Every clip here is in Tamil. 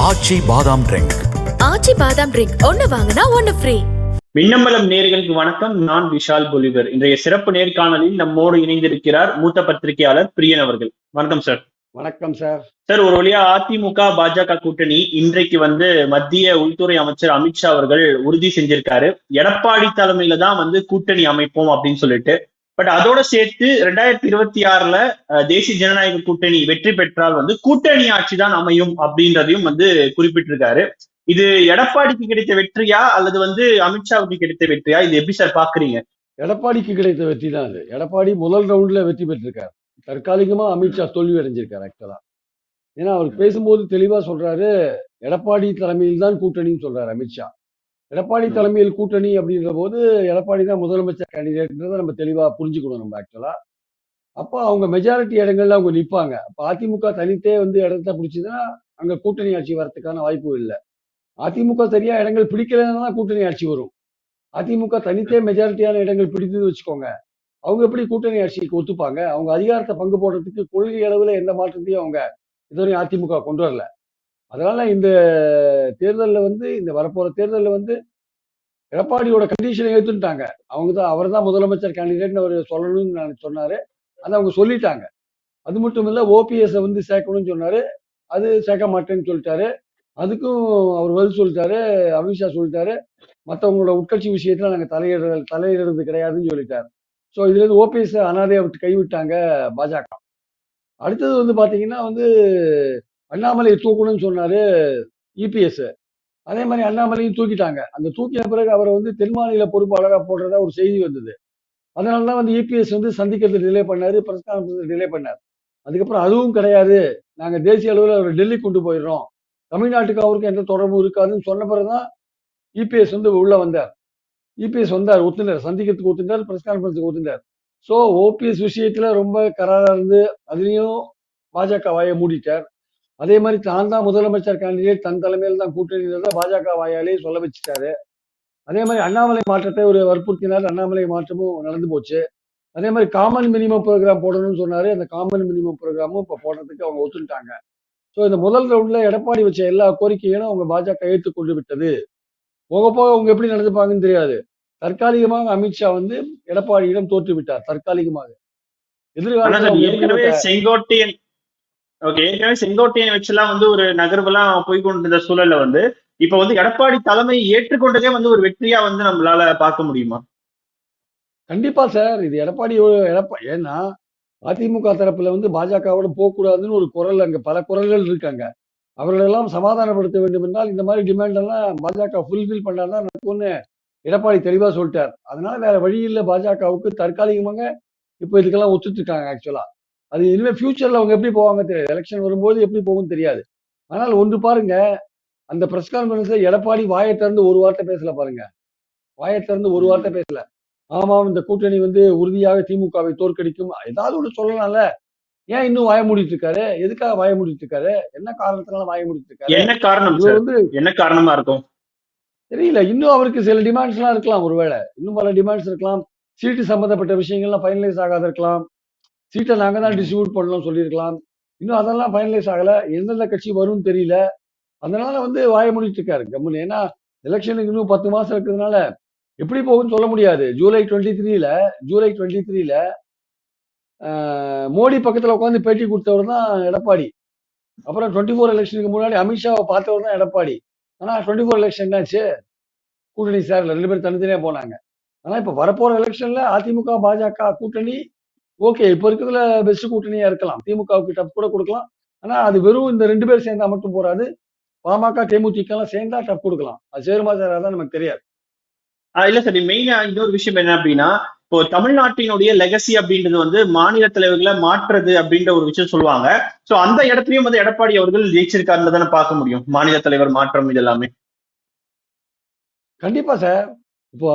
ஆச்சி பாதாம் ட்ரிங்க். ஆச்சி பாதாம் ட்ரிங்க். ஒன்னு வாங்கினா ஒன்னு ஃப்ரீ மின்னம்பலம் நேர்களுக்கு வணக்கம். நான் விஷால் பொலிவர். இன்றைய சிறப்பு நேர்காணலில் நம்மோடு இணைந்திருக்கிறார் மூத்த பத்திரிகையாளர் பிரியன் அவர்கள். வணக்கம் சார் வணக்கம் சார் சார் ஒரு வழியா அதிமுக பாஜக கூட்டணி இன்றைக்கு வந்து மத்திய உள்துறை அமைச்சர் அமித்ஷா அவர்கள் உறுதி செஞ்சிருக்காரு. எடப்பாடி தலைமையில தான் வந்து கூட்டணி அமைப்போம் அப்படின்னு சொல்லிட்டு பட் அதோட சேர்த்து ரெண்டாயிரத்தி இருபத்தி ஆறுல தேசிய ஜனநாயக கூட்டணி வெற்றி பெற்றால் வந்து கூட்டணி ஆட்சி தான் அமையும் அப்படின்றதையும் வந்து குறிப்பிட்டிருக்காரு. இது எடப்பாடிக்கு கிடைத்த வெற்றியா? அல்லது வந்து அமித்ஷாவுக்கு கிடைத்த வெற்றியா? இது எப்படி சார் பாக்குறீங்க? எடப்பாடிக்கு கிடைத்த வெற்றி தான் அது. எடப்பாடி முதல் ரவுண்ட்ல வெற்றி பெற்றிருக்கார். தற்காலிகமா அமித்ஷா தோல்வி அடைஞ்சிருக்கார் ஆக்சுவலா ஏன்னா அவர் பேசும்போது தெளிவா சொல்றாரு எடப்பாடி தலைமையில் தான் கூட்டணின்னு சொல்றாரு அமித்ஷா எடப்பாடி. தலைமையில் கூட்டணி அப்படின்ற போது எடப்பாடி தான் முதலமைச்சர் கேண்டிடேட்ன்றதை நம்ம தெளிவா புரிஞ்சுக்கணும் நம்ம ஆக்சுவலா அப்போ அவங்க மெஜாரிட்டி இடங்கள்ல அவங்க நிப்பாங்க. அப்போ அதிமுக தனித்தே வந்து இடத்த பிடிச்சதுன்னா அங்க கூட்டணி ஆட்சி வரதுக்கான வாய்ப்பு இல்லை. அதிமுக சரியா இடங்கள் பிடிக்கலைன்னா தான் கூட்டணி ஆட்சி வரும். அதிமுக தனித்தே மெஜாரிட்டியான இடங்கள் பிடித்தது வச்சுக்கோங்க. அவங்க எப்படி கூட்டணி ஆட்சிக்கு ஒத்துப்பாங்க? அவங்க அதிகாரத்தை பங்கு போடுறதுக்கு கொள்கை அளவுல எந்த மாற்றத்தையும் அவங்க இதுவரையும் அதிமுக கொண்டு வரல. அதனால இந்த தேர்தலில் வந்து இந்த வரப்போகிற தேர்தலில் வந்து எடப்பாடியோட கண்டிஷனை ஏற்றுட்டாங்க அவங்க தான் அவர் தான் முதலமைச்சர் கேண்டிடேட்னு அவர் சொல்லணும்னு நான் சொன்னார். அதை அவங்க சொல்லிட்டாங்க. அது மட்டும் இல்லை ஓபிஎஸை வந்து சேர்க்கணும்னு சொன்னார். அது சேர்க்க மாட்டேன்னு சொல்லிட்டாரு. அதுக்கும் அவர் பதில் சொல்லிட்டாரு அமித்ஷா சொல்லிட்டாரு. மற்றவங்களோட உட்கட்சி விஷயத்தில் நாங்கள் தலையிட தலையிடுறது கிடையாதுன்னு சொல்லிட்டார். ஸோ இதுலேருந்து ஓபிஎஸ் அனாதையை விட்டு கைவிட்டாங்க பாஜக. அடுத்தது வந்து பார்த்தீங்கன்னா வந்து அண்ணாமலையை தூக்கணும்னு சொன்னார் இபிஎஸ் அதே மாதிரி அண்ணாமலையும் தூக்கிட்டாங்க. அந்த தூக்கின பிறகு அவரை வந்து தென் மாநில பொறுப்பாளராக போடுறதா ஒரு செய்தி வந்தது. அதனால தான் வந்து இபிஎஸ் வந்து சந்திக்கிறது டிலே பண்ணாரு பிரஸ் கான்ஃபரன்ஸ் டிலே பண்ணார். அதுக்கப்புறம் அதுவும் கிடையாது. நாங்கள் தேசிய அளவில் அவரை டெல்லி கொண்டு போயிடுறோம். தமிழ்நாட்டுக்கு அவருக்கு எந்த தொடர்பும் இருக்காதுன்னு சொன்ன பிறகுதான் இபிஎஸ் வந்து உள்ளே வந்தார். இபிஎஸ் வந்தார் ஒத்துனார். சந்திக்கிறதுக்கு ஒத்துனார் பிரஸ் கான்ஃபரன்ஸுக்கு ஒத்துனார். ஸோ ஓபிஎஸ் விஷயத்தில் ரொம்ப கராராக இருந்து அதுலேயும் பாஜக வாயை மூடிட்டார். அதே மாதிரி தான் தான் முதலமைச்சர் கேண்டிடேட் தன் தலைமையில் தான் கூட்டணியில பாஜக வாயாலே சொல்ல வச்சுட்டாரு. அதே மாதிரி அண்ணாமலை மாற்றத்தை ஒரு வற்புறுத்தினார். அண்ணாமலை மாற்றமும் நடந்து போச்சு. அதே மாதிரி காமன் மினிமம் ப்ரோக்ராம் போடணும்னு சொன்னாரு. அந்த காமன் மினிமம் ப்ரோக்ராமும் இப்போ போடுறதுக்கு அவங்க ஒத்துட்டாங்க ஸோ இந்த முதல் ரவுண்ட்ல எடப்பாடி வச்ச எல்லா கோரிக்கைகளும் அவங்க பாஜக ஏற்றுக்கொண்டு விட்டது. போக போக அவங்க எப்படி நடந்துப்பாங்கன்னு தெரியாது. தற்காலிகமாக அமித்ஷா வந்து எடப்பாடியிடம் தோற்று விட்டார் தற்காலிகமாக. எதிர்காலத்தில் செங்கோட்டையன் ஓகே ஏற்கனவே செங்கோட்டையன் வச்சுலாம் வந்து ஒரு நகர்வெல்லாம் போய் கொண்டிருந்த சூழல்ல வந்து இப்ப வந்து எடப்பாடி தலைமை ஏற்றுக்கொண்டதே வந்து ஒரு வெற்றியா வந்து நம்மளால பார்க்க முடியுமா? கண்டிப்பா சார் இது எடப்பாடி எடப்பா ஏன்னா அதிமுக தரப்புல வந்து பாஜகவோட போகக்கூடாதுன்னு ஒரு குரல் அங்க பல குரல்கள் இருக்காங்க. அவர்களெல்லாம் சமாதானப்படுத்த வேண்டும் என்றால் இந்த மாதிரி டிமாண்ட் எல்லாம் பாஜக ஃபுல்ஃபில் பண்ணாதான் நடக்கும்னு எடப்பாடி தெளிவா சொல்லிட்டார். அதனால வேற வழி இல்லை பாஜகவுக்கு தற்காலிகமாக இப்போ இதுக்கெல்லாம் ஒத்துட்டு இருக்காங்க ஆக்சுவலா அது இனிமே ஃபியூச்சர்ல அவங்க எப்படி போவாங்க தெரியாது. எலெக்ஷன் வரும்போது எப்படி போகும் தெரியாது. ஆனால் ஒன்று பாருங்க அந்த பிரஸ் கான்ஃபரன்ஸ்ல எடப்பாடி வாயை திறந்து ஒரு வார்த்தை பேசல பாருங்க. வாயை திறந்து ஒரு வார்த்தை பேசல. ஆமாம் இந்த கூட்டணி வந்து உறுதியாக திமுகவை தோற்கடிக்கும். ஏதாவது ஒன்று சொல்லலாம்ல. ஏன் இன்னும் வாய மூடிட்டு இருக்காரு? எதுக்காக வாய மூடிட்டு இருக்காரு? என்ன காரணத்தினால வாய மூடிட்டு இருக்காரு? என்ன காரணம் வந்து என்ன காரணமா இருக்கும்? தெரியல. இன்னும் அவருக்கு சில டிமாண்ட்ஸ் எல்லாம் இருக்கலாம். ஒருவேளை இன்னும் பல டிமாண்ட்ஸ் இருக்கலாம். சீட்டு சம்பந்தப்பட்ட விஷயங்கள்லாம் ஃபைனலைஸ் ஆகாத இருக்கலாம் சீட்டை நாங்க தான் டிஸ்ட்ரிபியூட் பண்ணணும் சொல்லியிருக்கலாம். இன்னும் அதெல்லாம் ஃபைனலைஸ் ஆகலை. எந்தெந்த கட்சி வரும்னு தெரியல. அதனால வந்து வாய மூடிட்டு இருக்காரு. கம்முன்னு ஏன்னா எலெக்ஷனுக்கு இன்னும் பத்து மாசம் இருக்கிறதுனால எப்படி போகும்னு சொல்ல முடியாது. ஜூலை டுவெண்ட்டி த்ரீல ஜூலை டுவெண்ட்டி த்ரீல மோடி பக்கத்துல உட்காந்து பேட்டி கொடுத்தவர் தான் எடப்பாடி. அப்புறம் டுவெண்ட்டி ஃபோர் எலெக்ஷனுக்கு முன்னாடி அமித்ஷாவை பார்த்தவர் தான் எடப்பாடி. ஆனா டுவெண்ட்டி ஃபோர் எலெக்ஷன் என்னாச்சு? கூட்டணி சார் ரெண்டு பேரும் தனித்தனியாக போனாங்க. ஆனா இப்போ வரப்போற எலெக்ஷன்ல அதிமுக பாஜக கூட்டணி ஓகே இப்ப இருக்கிறதுல பெஸ்ட் கூட்டணியா இருக்கலாம். திமுகவுக்கு டப் கூட கொடுக்கலாம். ஆனா அது வெறும் இந்த ரெண்டு பேர் சேர்ந்தா மட்டும் போறாது. பாமக தேமுதிக எல்லாம் சேர்ந்தா டப் கொடுக்கலாம். அது சேருமா சேராதான் நமக்கு தெரியாது. இல்ல சார் மெயினா இன்னொரு விஷயம் என்ன அப்படின்னா இப்போ தமிழ்நாட்டினுடைய லெகசி அப்படின்றது வந்து மாநில தலைவர்களை மாற்றுறது அப்படின்ற ஒரு விஷயம் சொல்லுவாங்க. சோ அந்த இடத்துலயும் வந்து எடப்பாடி அவர்கள் ஜெயிச்சிருக்காருன்னு தானே பார்க்க முடியும். மாநில தலைவர் மாற்றம் இது எல்லாமே. கண்டிப்பா சார். இப்போ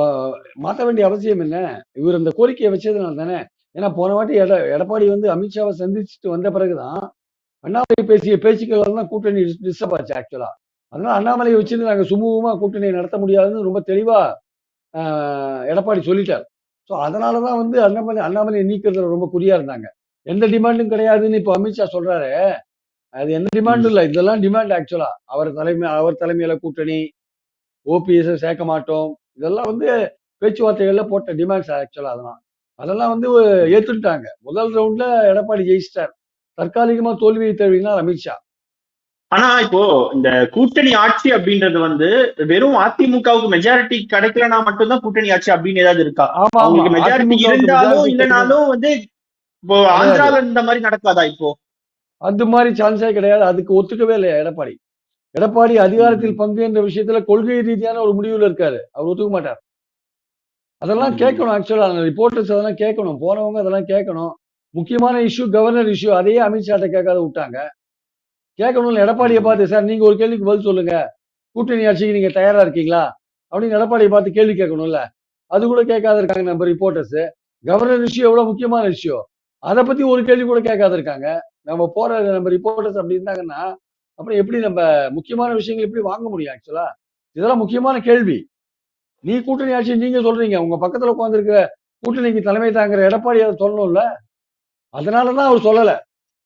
மாற்ற வேண்டிய அவசியம் என்ன? இவர் இந்த கோரிக்கையை வச்சதுனால தானே ஏன்னா போன வாட்டி எட எடப்பாடி வந்து அமித்ஷாவை சந்திச்சுட்டு வந்த பிறகுதான் அண்ணாமலை பேசிய பேச்சுக்கள் எல்லாம் கூட்டணி டிஸ்டர்ப் ஆச்சு ஆக்சுவலா அதனால அண்ணாமலையை வச்சுட்டு நாங்க சுமூகமா கூட்டணியை நடத்த முடியாதுன்னு ரொம்ப தெளிவா ஆஹ், எடப்பாடி சொல்லிட்டார். ஸோ அதனாலதான் வந்து அண்ணாமலை அண்ணாமலையை நீக்கிறதுல ரொம்ப குறியா இருந்தாங்க. எந்த டிமாண்டும் கிடையாதுன்னு இப்போ அமித்ஷா சொல்றாரு. அது என்ன டிமாண்ட் இல்ல. இதெல்லாம் டிமாண்ட் ஆக்சுவலா அவர் தலைமை அவர் தலைமையில கூட்டணி ஓபிஎஸ் சேர்க்க மாட்டோம். இதெல்லாம் வந்து பேச்சுவார்த்தைகள்ல போட்ட டிமாண்ட்ஸ் ஆக்சுவலா அதெல்லாம். அதெல்லாம் வந்து ஏத்துட்டாங்க முதல் ரவுண்ட்ல எடப்பாடி ஜெயிச்சிட்டார். தற்காலிகமா தோல்வியை தழுவினார் அமித்ஷா. ஆனா இப்போ இந்த கூட்டணி ஆட்சி அப்படின்றது வந்து வெறும் அதிமுகவுக்கு மெஜாரிட்டி கிடைக்கலனா மட்டும்தான் கூட்டணி ஆட்சி அப்படின்னு ஏதாவது இருக்கா? ஆமா அவங்களுக்கு மெஜாரிட்டி இருந்தாலும் இல்லைனாலும் வந்து இப்போ ஆந்திரால இந்த மாதிரி நடக்காதா இப்போ? அந்த மாதிரி சான்ஸே கிடையாது. அதுக்கு ஒத்துக்கவே இல்லை எடப்பாடி? எடப்பாடி அதிகாரத்தில் பங்கு என்ற விஷயத்துல கொள்கை ரீதியான ஒரு முடிவுல இருக்காரு. அவர் ஒத்துக்க மாட்டார். அதெல்லாம். கேட்கணும் ஆக்சுவலா ரிப்போர்ட்டர்ஸ் அதெல்லாம் கேட்கணும். போனவங்க அதெல்லாம் கேட்கணும். முக்கியமான இஷ்யூ கவர்னர் இஷ்யூ அதையே அமித்ஷாட்ட கேட்காத விட்டாங்க. கேட்கணும்ல எடப்பாடியை பார்த்து சார் நீங்க ஒரு கேள்விக்கு பதில் சொல்லுங்க. கூட்டணி ஆட்சிக்கு நீங்க தயாரா இருக்கீங்களா? அப்படின்னு எடப்பாடியை பார்த்து கேள்வி கேட்கணும்ல. அது கூட கேட்காத இருக்காங்க நம்ம ரிப்போர்ட்டர்ஸ் கவர்னர் இஷ்யூ எவ்வளவு முக்கியமான இஷ்யூ அதை பத்தி ஒரு கேள்வி கூட கேட்காத இருக்காங்க. நம்ம போற நம்ம ரிப்போர்ட்டர்ஸ் அப்படி இருந்தாங்கன்னா அப்புறம் எப்படி நம்ம முக்கியமான விஷயங்கள் எப்படி வாங்க முடியும் ஆக்சுவலா இதெல்லாம் முக்கியமான கேள்வி. நீ கூட்டணி ஆட்சி நீங்க சொல்றீங்க. உங்க பக்கத்துல உட்காந்துருக்கிற கூட்டணிக்கு தலைமை தாங்குற எடப்பாடி அதை சொல்லணும்ல. அதனாலதான் அவர் சொல்லல.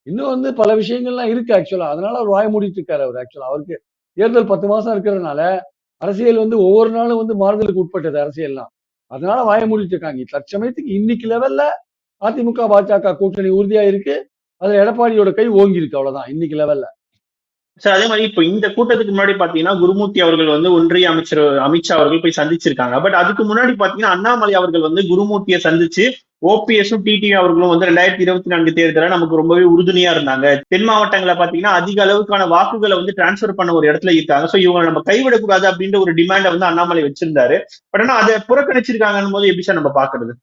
இன்னும் வந்து பல விஷயங்கள்லாம் இருக்கு ஆக்சுவலா அதனால அவர் வாய மூடிட்டு இருக்காரு அவர் ஆக்சுவலா அவருக்கு தேர்தல் பத்து மாசம் இருக்கிறதுனால அரசியல் வந்து ஒவ்வொரு நாளும் வந்து மாறுதலுக்கு உட்பட்டது அரசியல்லாம். அதனால வாய மூடிட்டு இருக்காங்க. தற்சமயத்துக்கு இன்னைக்கு லெவல்ல அதிமுக பாஜக கூட்டணி உறுதியா இருக்கு. அதுல எடப்பாடியோட கை ஓங்கி இருக்கு அவ்வளவுதான். இன்னைக்கு லெவல்ல சார் அதே மாதிரி இப்போ இந்த கூட்டத்துக்கு முன்னாடி பாத்தீங்கன்னா குருமூர்த்தி அவர்கள் வந்து ஒன்றிய அமைச்சர் அமித்ஷா அவர்கள் போய் சந்திச்சிருக்காங்க. பட் அதுக்கு முன்னாடி பாத்தீங்கன்னா அண்ணாமலை அவர்கள் வந்து குருமூர்த்தியை சந்திச்சு ஓபிஎஸும் டிடிவி அவர்களும் வந்து ரெண்டாயிரத்தி இருபத்தி நான்கு தேர்தல நமக்கு ரொம்பவே உறுதுணையா இருந்தாங்க. தென் மாவட்டங்களை பாத்தீங்கன்னா அதிக அளவுக்கான வாக்குகளை வந்து டிரான்ஸ்ஃபர் பண்ண ஒரு இடத்துல இருக்காங்க. சோ இவங்க நம்ம கைவிடக்கூடாது அப்படின்ற ஒரு டிமாண்டை வந்து அண்ணாமலை வச்சிருந்தாரு. பட் ஆனா அதை புறக்கணிச்சிருக்காங்கன்னு போது எப்படி சார் நம்ம பாக்குறது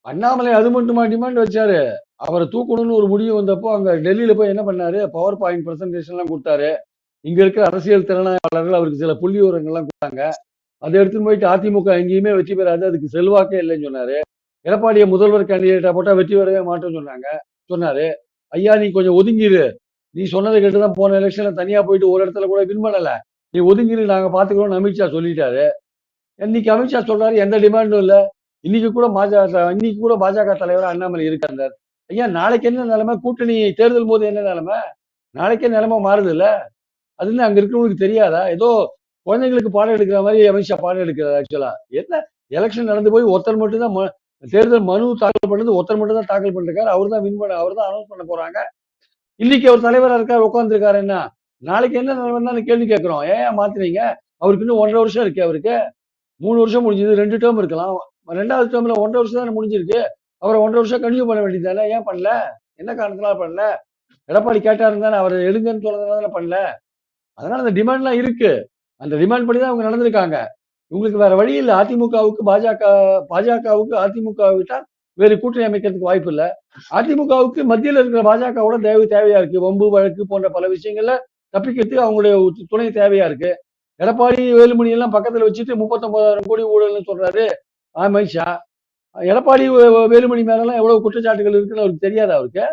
அண்ணாமலை அது மட்டுமா டிமாண்ட் வச்சாரு? அவரை தூக்கணும்னு ஒரு முடிவு வந்தப்போ அங்க டெல்லியில போய் என்ன பண்ணாரு? பவர் பாயிண்ட் பிரசன்டேஷன் எல்லாம் கொடுத்தாரு. இங்க இருக்கிற அரசியல் திறனாளர்கள் அவருக்கு சில புள்ளி விவரங்கள்லாம் கொடுத்தாங்க. அதை எடுத்துன்னு போயிட்டு அதிமுக எங்கேயுமே வெற்றி பெறாது. அதுக்கு செல்வாக்கே இல்லைன்னு சொன்னாரு. எடப்பாடியை முதல்வர் கேண்டிடேட்டா போட்டா வெற்றி பெறவே மாட்டோம்னு சொன்னாங்க. சொன்னாரு. ஐயா நீ கொஞ்சம் ஒதுங்கிரு. நீ சொன்னதை கேட்டுதான் போன எலெக்ஷன்ல தனியா போயிட்டு ஒரு இடத்துல கூட வின் பண்ணல. நீ ஒதுங்கிடு நாங்க பாத்துக்கிறோம்னு அமித்ஷா சொல்லிட்டாரு. இன்னைக்கு அமித்ஷா சொல்றாரு? எந்த டிமாண்டும் இல்லை. இன்னைக்கு கூட பாஜக இன்னைக்கு கூட பாஜக தலைவர் அண்ணாமலை இருக்காரு ஐயா நாளைக்கு என்ன நிலைமை? கூட்டணி தேர்தல் போது என்ன நிலைமை? நாளைக்கே நிலைமை மாறுது இல்ல? அது அங்க இருக்கிறவங்களுக்கு தெரியாதா? ஏதோ குழந்தைங்களுக்கு பாடம் எடுக்கிற மாதிரி அமித்ஷா பாடம் எடுக்கிறார் ஆக்சுவலா என்ன? எலெக்ஷன் நடந்து போய் ஒருத்தர் மட்டும்தான் தேர்தல் மனு தாக்கல் பண்ணது ஒருத்தர் மட்டும் தான் தாக்கல் பண்ணிருக்காரு. அவர் தான் வின் பண்ண அவர் தான் அனௌன்ஸ் பண்ண போறாங்க. இன்னைக்கு அவர் தலைவரா இருக்காரு உட்காந்துருக்காரு என்ன? நாளைக்கு என்ன நிலைமைன்னு கேள்வி கேட்கிறோம். ஏன் மாத்துறீங்க அவருக்கு இன்னும் ஒன்றரை வருஷம் இருக்கு அவருக்கு. மூணு வருஷம் முடிஞ்சது ரெண்டு டேர்ம் இருக்கலாம். ரெண்டாவது டேர்மில் ஒன்றரை வருஷம் தானே முடிஞ்சிருக்கு. அவரை ஒன்றரை வருஷம் கண்டினியூ பண்ண வேண்டியது தானே ஏன் பண்ணல? என்ன காரணத்தினால பண்ணல? எடப்பாடி கேட்டாரு தானே அவர் எடுங்கன்னு சொன்னதுனால பண்ணல? அதனால அந்த டிமாண்ட்லாம் இருக்கு. அந்த டிமாண்ட் படி தான் அவங்க நடந்திருக்காங்க. உங்களுக்கு வேற வழி இல்லை. அதிமுகவுக்கு பாஜக பாஜகவுக்கு அதிமுக விட்டா வேறு கூட்டணி அமைக்கிறதுக்கு வாய்ப்பு இல்லை. அதிமுகவுக்கு மத்தியில் இருக்கிற பாஜகவோட தேவை தேவையா இருக்கு. வம்பு வழக்கு போன்ற பல விஷயங்கள்ல தப்பிக்கிறதுக்கு அவங்களுடைய துணை தேவையா இருக்கு. எடப்பாடி வேலுமணி எல்லாம் பக்கத்துல வச்சுட்டு முப்பத்தொன்பதாயிரம் கோடி ஊழல்னு சொல்றாரு. அமித்ஷா எடப்பாடி வேலுமணி மேலெல்லாம் எவ்வளவு குற்றச்சாட்டுகள் இருக்குன்னு அவருக்கு தெரியாதா அவருக்கு.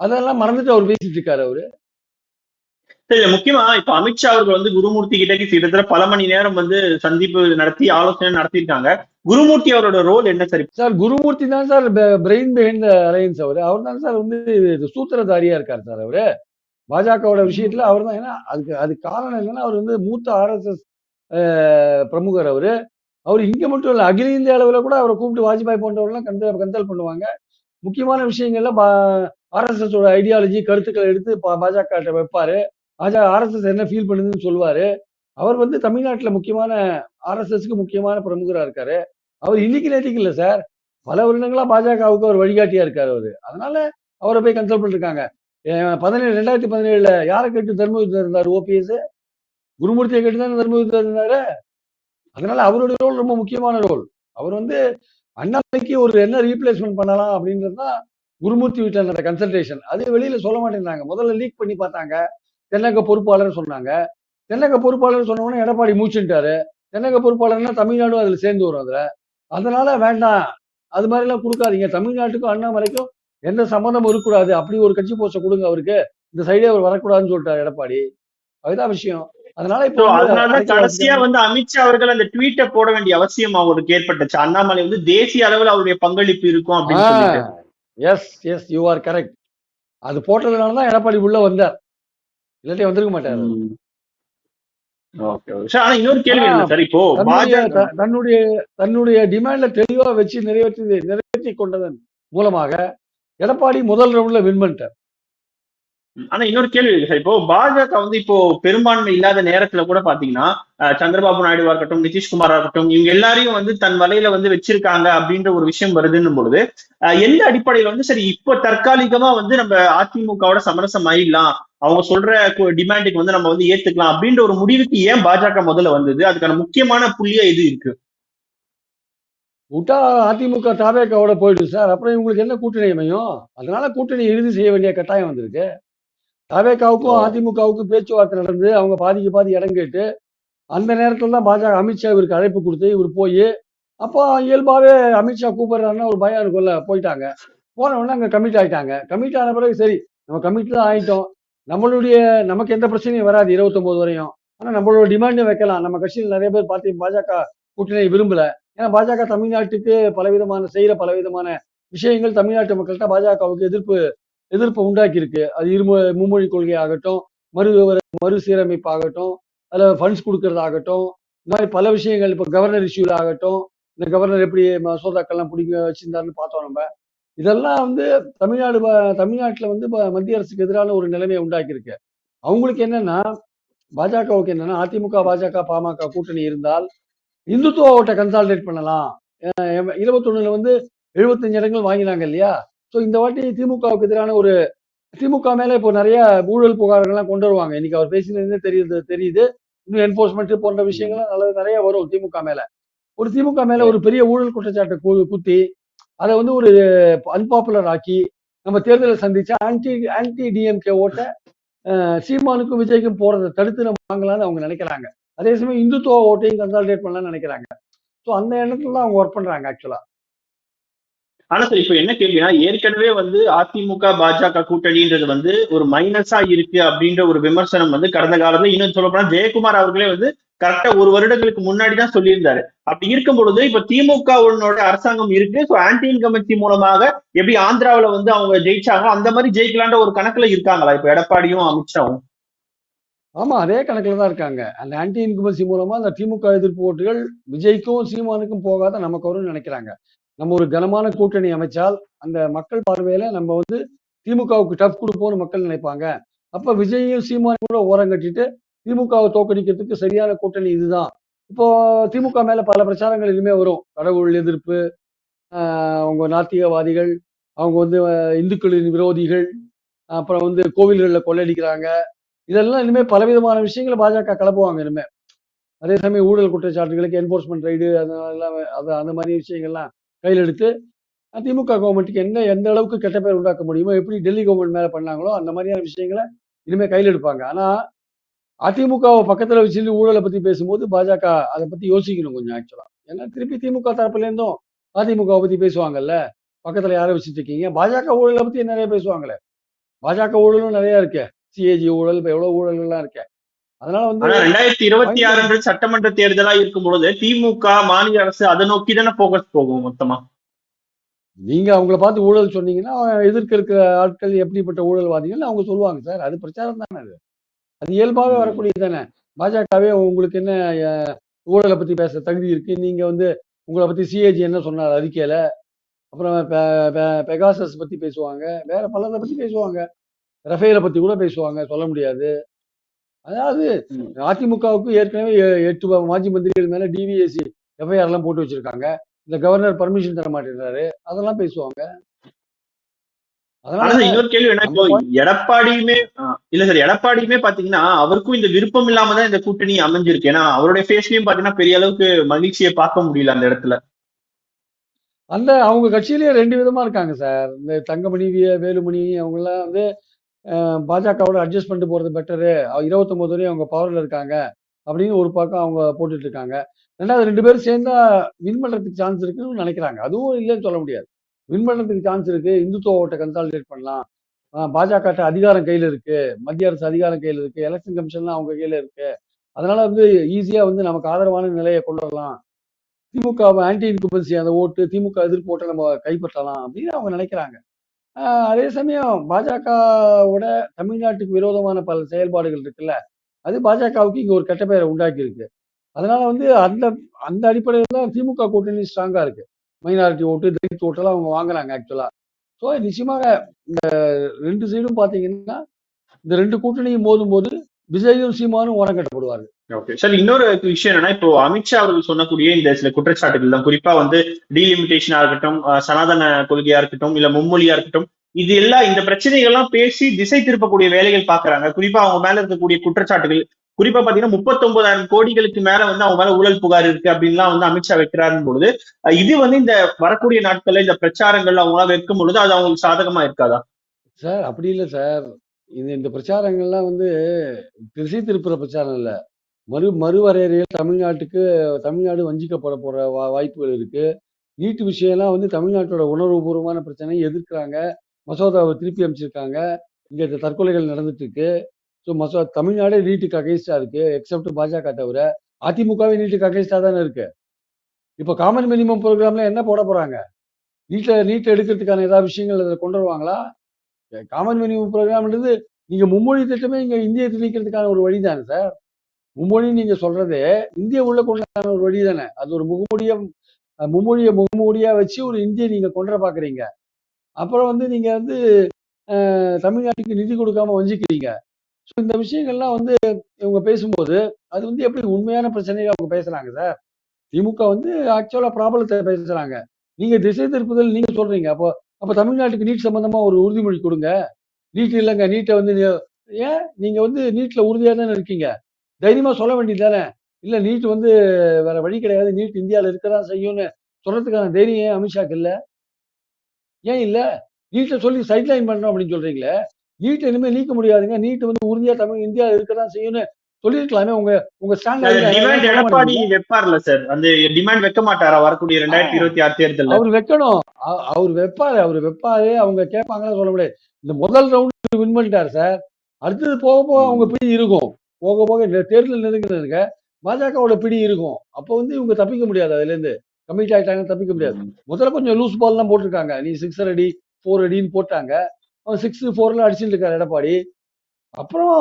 அதெல்லாம் மறந்துட்டு அவர் பேசிட்டு இருக்காரு அவரு. முக்கியமா இப்ப அமித்ஷா அவர்கள் வந்து குருமூர்த்தி கிட்ட கிட்டத்தட்ட பல மணி நேரம் வந்து சந்திப்பு நடத்தி ஆலோசனை நடத்தியிருக்காங்க. குருமூர்த்தி அவரோட ரோல் என்ன சார் சார் குருமூர்த்தி தான் சார் பிரெயின் பிஹைண்ட் அலையன்ஸ் அவரு. அவர் தான் சார் வந்து சூத்திரதாரியா இருக்கார் சார் அவரு. பாஜகவோட விஷயத்துல அவர் தான் ஏன்னா அதுக்கு அது காரணம் என்னன்னா அவர் வந்து மூத்த ஆர்எஸ்எஸ் பிரமுகர் அவரு. அவர் இங்கே மட்டும் இல்லை அகில இந்திய அளவுல கூட அவரை கூப்பிட்டு வாஜ்பாய் போன்றவர்கள்லாம் கந்த கன்சல்ட் பண்ணுவாங்க. முக்கியமான விஷயங்கள்ல ஆர்எஸ்எஸோட ஐடியாலஜி கருத்துக்களை எடுத்து பா- பாஜக கிட்ட வைப்பாரு. பாஜக ஆர்எஸ்எஸ் என்ன ஃபீல் பண்ணுதுன்னு சொல்லுவாரு. அவர் வந்து தமிழ்நாட்டுல முக்கியமான ஆர்எஸ்எஸ்க்கு முக்கியமான பிரமுகரா இருக்காரு. அவர் இன்னைக்கு நேற்றுக்கு இல்லை சார் பல வருடங்களா பாஜகவுக்கு அவர் வழிகாட்டியா இருக்காரு அவரு. அதனால அவரை போய் கன்சல்ட் பண்ணிருக்காங்க. பதினேழு ரெண்டாயிரத்தி பதினேழுல யாரை கேட்டு தர்ம இருந்தார் ஓபிஎஸ் குருமூர்த்தியை கேட்டு தான் தர்ம இருந்தாரு? அதனால அவருடைய ரோல் ரொம்ப முக்கியமான ரோல் அவர் வந்து அண்ணாமலைக்கு ஒரு என்ன ரீப்ளேஸ்மெண்ட் பண்ணலாம் அப்படின்றது தான் குருமூர்த்தி வீட்டில் நடந்த கன்சல்டேஷன் அது வெளியில சொல்ல மாட்டேங்கிறாங்க முதல்ல லீக் பண்ணி பார்த்தாங்க. தென்னக பொறுப்பாளர் சொன்னாங்க. தென்னக பொறுப்பாளர் சொன்ன எடப்பாடி மூச்சுட்டாரு தென்னக பொறுப்பாளர்னா தமிழ்நாடும் அதில் சேர்ந்து வரும் அதில். அதனால வேண்டாம். அது மாதிரிலாம் கொடுக்காதீங்க. தமிழ்நாட்டுக்கும் அண்ணாமலைக்கும் எந்த சம்மந்தமும் இருக்கக்கூடாது. அப்படி ஒரு கட்சி போஸ்ட கொடுங்க அவருக்கு. இந்த சைடே அவர் வரக்கூடாதுன்னு சொல்லிட்டார் எடப்பாடி. அதுதான் விஷயம். அதனால இப்போ அதனால கடைசியா வந்து அமித்ஷா அவர்கள் அந்த ட்வீட்டை போட வேண்டிய அவசியம் அவங்களுக்கு ஏற்பட்டுச்சு. அண்ணாமலை வந்து தேசிய அளவில் அவருடைய பங்களிப்பு இருக்கும் அப்படின்னு yes yes you are correct அது போட்டதுனால தான் எடப்பாடி உள்ள வந்தார். இல்லாட்டி வந்திருக்க மாட்டார். தன்னுடைய தன்னுடைய டிமாண்ட்ல தெளிவா வச்சு நிறைவேற்றி நிறைவேற்றி கொண்டதன் மூலமாக எடப்பாடி முதல் ரவுண்ட்ல வின் பண்ணிட்டார். ஆனா இன்னொரு கேள்வி இருக்கு சார் இப்போ பாஜக வந்து இப்போ பெரும்பான்மை இல்லாத நேரத்துல கூட பாத்தீங்கன்னா சந்திரபாபு நாயுடுவா இருக்கட்டும் நிதிஷ்குமாரா இருக்கட்டும் இவங்க எல்லாரையும் வந்து தன் வலையில வந்து வச்சிருக்காங்க அப்படின்ற ஒரு விஷயம் வருதுன்னும் பொழுது எந்த அடிப்படையில வந்து சரி இப்போ தற்காலிகமா வந்து நம்ம அதிமுகவோட சமரசம் ஆயிடலாம் அவங்க சொல்ற டிமாண்டுக்கு வந்து நம்ம வந்து ஏத்துக்கலாம் அப்படின்ற ஒரு முடிவுக்கு ஏன் பாஜக முதல்ல வந்தது? அதுக்கான முக்கியமான புள்ளியா இது இருக்கு? விட்டா அதிமுக தாவேக்காவோட போயிடுது சார் அப்புறம் இவங்களுக்கு என்ன கூட்டணி அமையும்? அதனால கூட்டணி இறுதி செய்ய வேண்டிய கட்டாயம் வந்திருக்கு. தாவேக்காவுக்கும் ஓ. அதிமுகவுக்கும் பேச்சுவார்த்தை நடந்து அவங்க பாதிக்கு பாதி இடம் கேட்டு அந்த நேரத்துல தான் பாஜக அமித்ஷா இவருக்கு அழைப்பு கொடுத்து இவர் போய் அப்போ இயல்பாவே அமித்ஷா கூப்பிடுறாருன்னா ஒரு பயம் இருக்கும்ல போயிட்டாங்க. போன உடனே அங்க கமிட் ஆயிட்டாங்க. கமிட் ஆன பிறகு சரி நம்ம கமிட் தான் ஆயிட்டோம். நம்மளுடைய நமக்கு எந்த பிரச்சனையும் வராது இருபத்தொன்பது வரையும். ஆனா நம்மளோட டிமாண்டும் வைக்கலாம். நம்ம கட்சியில் நிறைய பேர் பார்த்து பாஜக கூட்டணியை விரும்பல. ஏன்னா பாஜக தமிழ்நாட்டுக்கு பலவிதமான செய்யற பலவிதமான விஷயங்கள் தமிழ்நாட்டு மக்கள்கிட்ட பாஜகவுக்கு எதிர்ப்பு எதிர்ப்பு உண்டாக்கியிருக்கு. அது இருமொ மும்மொழி கொள்கை ஆகட்டும் மறு மறுசீரமைப்பு ஆகட்டும் அதில் ஃபண்ட்ஸ் கொடுக்கறதாகட்டும் இந்த மாதிரி பல விஷயங்கள் இப்போ கவர்னர் இஷ்யூல ஆகட்டும் இந்த கவர்னர் எப்படி மசோதாக்கள்லாம் பிடிக்க வச்சிருந்தாருன்னு பார்த்தோம் நம்ம. இதெல்லாம் வந்து தமிழ்நாடு தமிழ்நாட்டில் தமிழ்நாட்டுல வந்து மத்திய அரசுக்கு எதிரான ஒரு நிலைமையை உண்டாக்கியிருக்கு. அவங்களுக்கு என்னன்னா பாஜகவுக்கு என்னன்னா அதிமுக பாஜக பாமக கூட்டணி இருந்தால் இந்துத்துவ ஓட்டை பண்ணலாம். இருபத்தொன்னுல வந்து எழுபத்தஞ்சு இடங்கள் வாங்கினாங்க இல்லையா? ஸோ இந்த வாட்டி திமுகவுக்கு எதிரான ஒரு திமுக மேல இப்போ நிறைய ஊழல் புகார்கள்லாம் கொண்டு வருவாங்க. இன்னைக்கு அவர் பேசினதே தெரியுது தெரியுது. இன்னும் என்போர்ஸ்மெண்ட் போன்ற விஷயங்கள்லாம் நல்ல நிறைய வரும் திமுக மேல. ஒரு திமுக மேல ஒரு பெரிய ஊழல் குற்றச்சாட்டை குத்தி அதை வந்து ஒரு அன்பாப்புலர் ஆக்கி நம்ம தேர்தலை சந்திச்சா ஆன்டி ஆன்டி டிஎம்கே ஓட்ட சீமானுக்கும் விஜய்க்கும் போறதை தடுத்து நம்ம வாங்கலாம்னு அவங்க நினைக்கிறாங்க. அதே சமயம் இந்துத்துவ ஓட்டையும் கன்சால்டேட் பண்ணலாம்னு நினைக்கிறாங்க. ஸோ அந்த எண்ணத்துல தான் அவங்க ஒர்க் பண்றாங்க ஆக்சுவலா ஆனா சார் இப்ப என்ன கேள்வினா ஏற்கனவே வந்து அதிமுக பாஜக கூட்டணின்றது வந்து ஒரு மைனஸா இருக்கு அப்படின்ற ஒரு விமர்சனம் வந்து கடந்த காலத்துல இன்னும் சொல்ல போனா ஜெயக்குமார் அவர்களே வந்து கரெக்டா ஒரு வருடங்களுக்கு முன்னாடி தான் சொல்லியிருந்தாரு. அப்படி இருக்கும் பொழுது இப்ப திமுக அரசாங்கம் இருக்கு. ஸோ ஆன்டி இன்கமன்சி மூலமாக எப்படி ஆந்திராவுல வந்து அவங்க ஜெயிச்சாங்க? அந்த மாதிரி ஜெயிக்கலான்ற ஒரு கணக்குல இருக்காங்களா? இப்ப எடப்பாடியும் அமித்ஷாவும். ஆமா அதே கணக்குல தான் இருக்காங்க. அந்த ஆன்டி இன்குமன்சி மூலமா அந்த திமுக எதிர்ப்பு ஓட்டுகள் விஜய்க்கும் சீமானுக்கும் போகாத நமக்கு வரும்னு நினைக்கிறாங்க. நம்ம ஒரு கனமான கூட்டணி அமைச்சால் அந்த மக்கள் பார்வையில நம்ம வந்து திமுகவுக்கு டஃப் கொடுப்போம்னு மக்கள் நினைப்பாங்க. அப்ப விஜயையும் சீமானையும் கூட ஓரம் கட்டிட்டு திமுகவை தோக்கடிக்கிறதுக்கு சரியான கூட்டணி இதுதான். இப்போ திமுக மேல பல பிரச்சாரங்கள் இனிமே வரும். கடவுள் எதிர்ப்பு அவங்க நாத்திகவாதிகள் அவங்க வந்து இந்துக்களின் விரோதிகள் அப்புறம் வந்து கோவில்களில் கொள்ளடிக்கிறாங்க. இதெல்லாம் இனிமேல் பலவிதமான விஷயங்களை பாஜக கிளப்புவாங்க இனிமே. அதே சமயம் ஊழல் குற்றச்சாட்டுகளுக்கு என்போர்ஸ்மெண்ட் ரைடு அதெல்லாம் அது அந்த மாதிரி விஷயங்கள்லாம் கையில் எடுத்து திமுக கவர்மெண்ட்டுக்கு என்ன எந்த அளவுக்கு கெட்ட பேர் உண்டாக்க முடியுமோ எப்படி டெல்லி கவர்மெண்ட் மேலே பண்ணாங்களோ அந்த மாதிரியான விஷயங்களை இனிமே கையில் எடுப்பாங்க. ஆனா அதிமுகவை பக்கத்துல வச்சுட்டு ஊழலை பத்தி பேசும்போது பாஜக அதை பத்தி யோசிக்கணும் கொஞ்சம் ஆக்சுவலா ஏன்னா திருப்பி திமுக தரப்புல இருந்தும் அதிமுகவை பத்தி பேசுவாங்கல்ல பக்கத்துல யாரை வச்சுட்டு இருக்கீங்க? பாஜக ஊழலை பத்தி நிறைய பேசுவாங்களே. பாஜக ஊழலும் நிறைய இருக்கு. சிஏஜி ஊழல் இப்போ எவ்வளவு ஊழல்கள்லாம் இருக்கு. அதனால வந்து ரெண்டாயிரத்தி இருபத்தி ஆறுன்றது சட்டமன்ற தேர்தலா இருக்கும் பொழுது திமுக மாநில அரசு அதை நோக்கி தானே போக்கஸ் போகும் மொத்தமா? நீங்க அவங்கள பார்த்து ஊழல் சொன்னீங்கன்னா எதிர்க்க இருக்கிற ஆட்கள் எப்படிப்பட்ட ஊழல்வாதிகள் அவங்க சொல்லுவாங்க சார். அது பிரச்சாரம் தானே அது. அது இயல்பாகவே. வரக்கூடியது தானே. பாஜகவே உங்களுக்கு என்ன ஊழலை பத்தி பேச தகுதி இருக்கு? நீங்க வந்து உங்களை பத்தி சிஏஜி என்ன சொன்னார் அறிக்கையில? அப்புறம் பெகாசஸ் பத்தி பேசுவாங்க. வேற பலதை பத்தி பேசுவாங்க. ரஃபேலை பத்தி கூட பேசுவாங்க சொல்ல முடியாது. அதாவது. அதிமுகவுக்கு ஏற்கனவே எட்டு மாஜி மந்திரிகள் மேல டிவிஎஸ்சி எஃப்ஐஆர் எல்லாம் போட்டு வச்சிருக்காங்க. இந்த கவர்னர் பர்மிஷன் தர மாட்டேங்கிறாரு அதெல்லாம் பேசுவாங்க. அதனால இன்னொரு கேள்வி என்ன இப்போ எடப்பாடியுமே இல்ல சார் எடப்பாடியுமே பாத்தீங்கன்னா அவருக்கும் இந்த விருப்பம் இல்லாம தான் இந்த கூட்டணி அமைஞ்சிருக்கு. ஏன்னா அவருடைய ஃபேஸ்லயும் பாத்தீங்கன்னா பெரிய அளவுக்கு மகிழ்ச்சியை பார்க்க முடியல அந்த இடத்துல. அந்த அவங்க கட்சியிலேயே ரெண்டு விதமா இருக்காங்க சார். இந்த தங்கமணி வேலுமணி அவங்கெல்லாம் வந்து அஹ், பாஜகவோட அட்ஜஸ்ட் பண்ணிட்டு போறது பெட்டரு. இருபத்தொன்பது வரையும் அவங்க பவர்ல இருக்காங்க அப்படின்னு ஒரு பக்கம் அவங்க போட்டுட்டு இருக்காங்க. ரெண்டாவது ரெண்டு பேரும் சேர்ந்தா வின் பண்றதுக்கு சான்ஸ் இருக்குன்னு நினைக்கிறாங்க. அதுவும் இல்லைன்னு சொல்ல முடியாது. வின் பண்றதுக்கு சான்ஸ் இருக்கு. இந்துத்துவ ஓட்டை கன்சாலிடேட் பண்ணலாம். பாஜக அதிகாரம் கையில இருக்கு. மத்திய அரசு அதிகாரம் கையில இருக்கு. எலெக்ஷன் கமிஷன்லாம் அவங்க கையில இருக்கு. அதனால வந்து ஈஸியா வந்து நமக்கு ஆதரவான நிலையை கொண்டு வரலாம். திமுக ஆன்டி இன்குபன்சி அந்த ஓட்டு திமுக எதிர்ப்பு ஓட்டை நம்ம கைப்பற்றலாம் அப்படின்னு அவங்க நினைக்கிறாங்க. அதே சமயம் பாஜகவோட தமிழ்நாட்டுக்கு விரோதமான பல செயல்பாடுகள் இருக்குல்ல அது பாஜகவுக்கு இங்கே ஒரு கெட்ட பெயரை உண்டாக்கி இருக்கு அதனால வந்து அந்த அந்த அடிப்படையில் தான் திமுக கூட்டணி ஸ்ட்ராங்காக இருக்கு. மைனாரிட்டி ஓட்டு தலித் ஓட்டெல்லாம் அவங்க வாங்குறாங்க ஆக்சுவலாக ஸோ நிச்சயமாக இந்த ரெண்டு சைடும் பார்த்தீங்கன்னா இந்த ரெண்டு கூட்டணியும் மோதும் போது விஜயும் சீமானும் ஓரம் கட்டப்படுவார்கள். ஓகே சார் இன்னொரு விஷயம் என்னன்னா இப்போ அமித்ஷா அவர்கள் சொன்னக்கூடிய இந்த சில குற்றச்சாட்டுகள் தான். குறிப்பா வந்து டீலிமிட்டேஷனா இருக்கட்டும் சனாதன கொள்கையா இருக்கட்டும் இல்ல மும்மொழியா இருக்கட்டும் இது எல்லாம் இந்த பிரச்சனைகள்லாம் பேசி திசை திருப்பக்கூடிய வேலைகள் பாக்குறாங்க. குறிப்பா அவங்க மேல இருக்கக்கூடிய குற்றச்சாட்டுகள். குறிப்பா பாத்தீங்கன்னா முப்பத்தொன்பதாயிரம் கோடிகளுக்கு மேல வந்து அவங்க மேல ஊழல் புகார் இருக்கு அப்படின்லாம் வந்து அமித்ஷா வைக்கிறாருன்னு பொழுது இது வந்து இந்த வரக்கூடிய நாட்கள்ல இந்த பிரச்சாரங்கள் அவங்க வைக்கும் பொழுது அது அவங்களுக்கு சாதகமா இருக்காதா? சார் அப்படி இல்லை சார். இந்த இந்த பிரச்சாரங்கள்லாம் வந்து திசை திருப்புற பிரச்சாரம் இல்லை. மறு மறுவரையறையில் தமிழ்நாட்டுக்கு தமிழ்நாடு வஞ்சிக்கப்பட போகிற வா வாய்ப்புகள் இருக்கு. நீட்டு விஷயம்லாம் வந்து தமிழ்நாட்டோட உணர்வுபூர்வமான பிரச்சனையை எதிர்க்கிறாங்க. மசோதாவை திருப்பி அமைச்சிருக்காங்க இங்கே தற்கொலைகள் நடந்துட்டு இருக்கு ஸோ மசோ தமிழ்நாடே நீட்டுக்கு அகைன்ஸ்டாக இருக்கு எக்ஸப்ட் பாஜக தவிர. அதிமுகவே நீட்டுக்கு அகைன்ஸ்டாக தானே இருக்கு. இப்போ காமன் மினிமம் ப்ரோக்ராம்ல என்ன போட போறாங்க? நீட்டை நீட் எடுக்கிறதுக்கான ஏதாவது விஷயங்கள் அதில் கொண்டு வருவாங்களா? காமன் மினிமம் ப்ரோக்ராம்ன்றது நீங்க மும்மொழி திட்டமே இங்கே இந்திய திணிக்கிறதுக்கான ஒரு வழி தானே சார் மும்மொழி நீங்க சொல்றது இந்திய உள்ள கொண்டான ஒரு வழி தானே. அது ஒரு முகமூடிய மும்மொழிய மும்மொழியை முகமூடியா வச்சு ஒரு இந்திய நீங்க கொண்டு பாக்குறீங்க. அப்புறம் வந்து நீங்க வந்து தமிழ்நாட்டுக்கு நிதி கொடுக்காம வஞ்சிக்கிறீங்க. ஸோ இந்த விஷயங்கள்லாம் வந்து இவங்க பேசும்போது அது வந்து எப்படி உண்மையான பிரச்சனைகள் அவங்க பேசுறாங்க சார்? திமுக வந்து ஆக்சுவலா ப்ராப்ளத்தை பேசுறாங்க. நீங்க திசை திருப்புதல் நீங்க சொல்றீங்க. அப்போ அப்போ தமிழ்நாட்டுக்கு நீட் சம்பந்தமா ஒரு உறுதிமொழி கொடுங்க. நீட் இல்லைங்க நீட்டை வந்து ஏன்? நீங்க வந்து நீட்ல உறுதியாக தானே இருக்கீங்க. தைரியமா சொல்ல வேண்டியது தானே இல்ல நீட் வந்து வேற வழி கிடையாது. நீட் இந்தியாவில் இருக்கதான் செய்யும்னு சொல்றதுக்கான தைரியம் ஏன் அமித்ஷாக்கு இல்ல? ஏன் இல்ல? நீட்டை சொல்லி சைட்லைன் பண்றோம் அப்படின்னு சொல்றீங்களே? நீட் இனிமே நீக்க முடியாதுங்க. நீட் வந்து உறுதியா தமிழ் இந்தியாவில் இருக்கதான் செய்யும்னு சொல்லியிருக்கலாமே. உங்க உங்க ஸ்டாண்ட் எடப்பாடி வைப்பார்ல சார். அந்த டிமாண்ட் வைக்க மாட்டாரா வரக்கூடிய ரெண்டாயிரத்தி இருபத்தி ஆறு தேர்தல்ல? அவர் வைக்கணும். அவர் வைப்பாரு. அவர் வைப்பாரு. அவங்க கேட்பாங்களா சொல்ல முடியாது. இந்த முதல் ரவுண்ட் வின் பண்ணிட்டாரு சார். அடுத்தது போக போக அவங்க பிடி இருக்கும். போக போக தேர்தல் நெருங்கினதுங்க பாஜகவோட பிடி இருக்கும். அப்போ வந்து இவங்க தப்பிக்க முடியாது அதுல இருந்து கமிட் ஆயிட்டாங்க தப்பிக்க முடியாது. முதல்ல கொஞ்சம் லூஸ் பால் தான் போட்டிருக்காங்க. நீ சிக்ஸ் அடி ஃபோர் அடின்னு போட்டாங்க. அவன் சிக்ஸ் ஃபோர்ல அடிச்சுட்டு இருக்காரு எடப்பாடி. அப்புறம்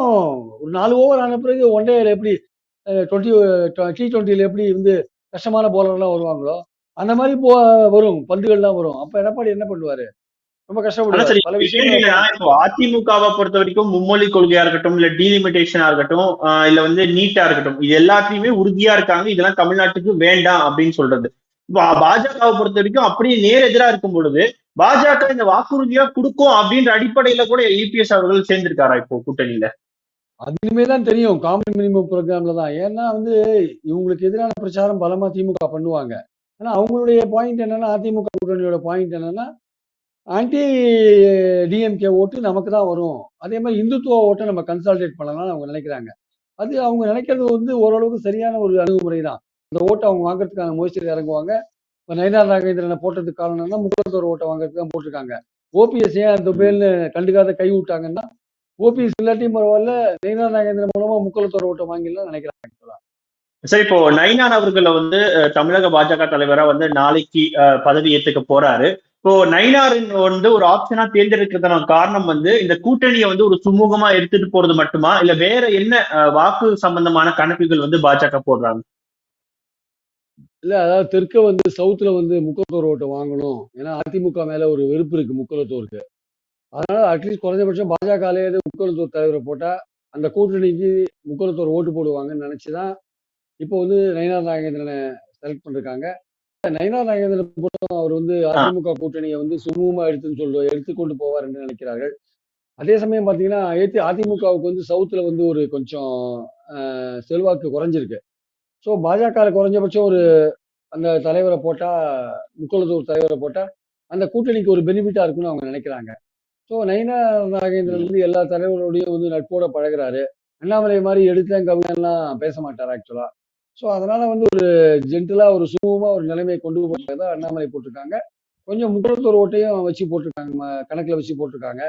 ஒரு நாலு ஓவர் ஆன பிறகு ஒன் டேல எப்படி டுவெண்ட்டி டி டுவெண்ட்டில எப்படி வந்து கஷ்டமான போலர்லாம் வருவாங்களோ அந்த மாதிரி போ வரும். பந்துகள்லாம் வரும். அப்ப எடப்பாடி என்ன பண்ணுவாரு? ரொம்ப இப்போ அதிமுகவை பொறுத்த வரைக்கும் மும்மொழி கொள்கையா இருக்கட்டும் இல்ல டீலிமிட்டேஷனா இருக்கட்டும் இல்ல வந்து நீட்டா இருக்கட்டும் இது எல்லாத்தையுமே உறுதியா இருக்காங்க. இதெல்லாம் தமிழ்நாட்டுக்கு வேண்டாம் அப்படின்னு சொல்றது. பாஜகவை பொறுத்த வரைக்கும் அப்படியே நேர் எதிரா இருக்கும் பொழுது பாஜக இந்த வாக்குறுதியா கொடுக்கும் அப்படின்ற அடிப்படையில கூட இபிஎஸ் அவர்கள் சேர்ந்திருக்காரா இப்போ கூட்டணியில? அது இனிமேல் தான் தெரியும். காமன் மினிமம் ப்ரோக்ராம்ல தான். ஏன்னா வந்து இவங்களுக்கு எதிரான பிரச்சாரம் பலமா திமுக பண்ணுவாங்க. ஆனா அவங்களுடைய பாயிண்ட் என்னன்னா அதிமுக கூட்டணியோட பாயிண்ட் என்னன்னா ஆன்டி டிஎம்கே ஓட்டு நமக்கு தான் வரும். அதே மாதிரி இந்துத்துவ ஓட்டை நம்ம கன்சால்டேட் பண்ணலாம்னு அவங்க நினைக்கிறாங்க. அது அவங்க நினைக்கிறது வந்து ஓரளவுக்கு சரியான ஒரு அணுகுமுறை தான் அந்த ஓட்டை அவங்க வாங்குறதுக்கான முயற்சியில் இறங்குவாங்க. இப்போ நயனார் நாகேந்திரனை போட்டதுக்கு காரணம்னா முக்கியத்துவ ஓட்டை வாங்குறதுக்கு தான் போட்டிருக்காங்க. ஓபிஎஸ் ஏன் அந்த பேர்னு கண்டுக்காத கை விட்டாங்கன்னா ஓபிஎஸ் இல்லாட்டியும் பரவாயில்ல நயினார் நாகேந்திரன் மூலமா முக்கலத்தோர் ஓட்டை வாங்கிடலாம் நினைக்கிறாங்க சரி இப்போ நைனான் அவர்களை வந்து தமிழக பாஜக தலைவரா வந்து நாளைக்கு பதவி ஏத்துக்க போறாரு. இப்போ நைனாரின் வந்து ஒரு ஆப்ஷனா தேர்ந்தெடுக்கிறதான காரணம் வந்து இந்த கூட்டணியை வந்து ஒரு சுமூகமா எடுத்துட்டு போறது மட்டுமா? இல்ல வேற என்ன வாக்கு சம்பந்தமான கணக்குகள் வந்து பாஜக போடுறாங்க? இல்ல அதாவது தெற்க வந்து சவுத்துல வந்து முக்கலத்தோர் ஓட்டை வாங்கணும். ஏன்னா அதிமுக மேல ஒரு வெறுப்பு இருக்கு முக்கலத்தோருக்கு அதனால அட்லீஸ்ட் குறைஞ்சபட்சம் பாஜகலே முக்கலத்தோர் தலைவரை போட்டா அந்த கூட்டணிக்கு முக்கலத்தோர் ஓட்டு போடுவாங்கன்னு நினைச்சுதான் இப்போ வந்து நயினார் நாகேந்திரனை செலக்ட் பண்ணிருக்காங்க. நயினார் நாகேந்திரன் மட்டும் அவர் வந்து அதிமுக கூட்டணியை வந்து சுமூகமா எடுத்துன்னு சொல்ல எடுத்துக்கொண்டு போவார் என்று நினைக்கிறார்கள். அதே சமயம் பாத்தீங்கன்னா ஏத்தி அதிமுகவுக்கு வந்து சவுத்துல வந்து ஒரு கொஞ்சம் செல்வாக்கு குறைஞ்சிருக்கு. ஸோ பாஜக குறைஞ்சபட்சம் ஒரு அந்த தலைவரை போட்டா முக்குளத்தூர் தலைவரை போட்டா அந்த கூட்டணிக்கு ஒரு பெனிஃபிட்டா இருக்கும்னு அவங்க நினைக்கிறாங்க. ஸோ நயினா நாகேந்திரன் வந்து எல்லா தலைவரோடையும் வந்து நட்போட பழகுறாரு. அண்ணாமலை மாதிரி எடுத்தேன் கவிஞன்லாம் பேச மாட்டார் ஆக்சுவலா ஸோ அதனால வந்து ஒரு ஜென்டலா ஒரு சுமூகமாக ஒரு நிலைமையை கொண்டு போகிறதா அண்ணாமலை போட்டிருக்காங்க. கொஞ்சம் முக்கியத்துவ ஓட்டையும் வச்சு போட்டிருக்காங்க கணக்கில் கணக்குல வச்சு போட்டிருக்காங்க.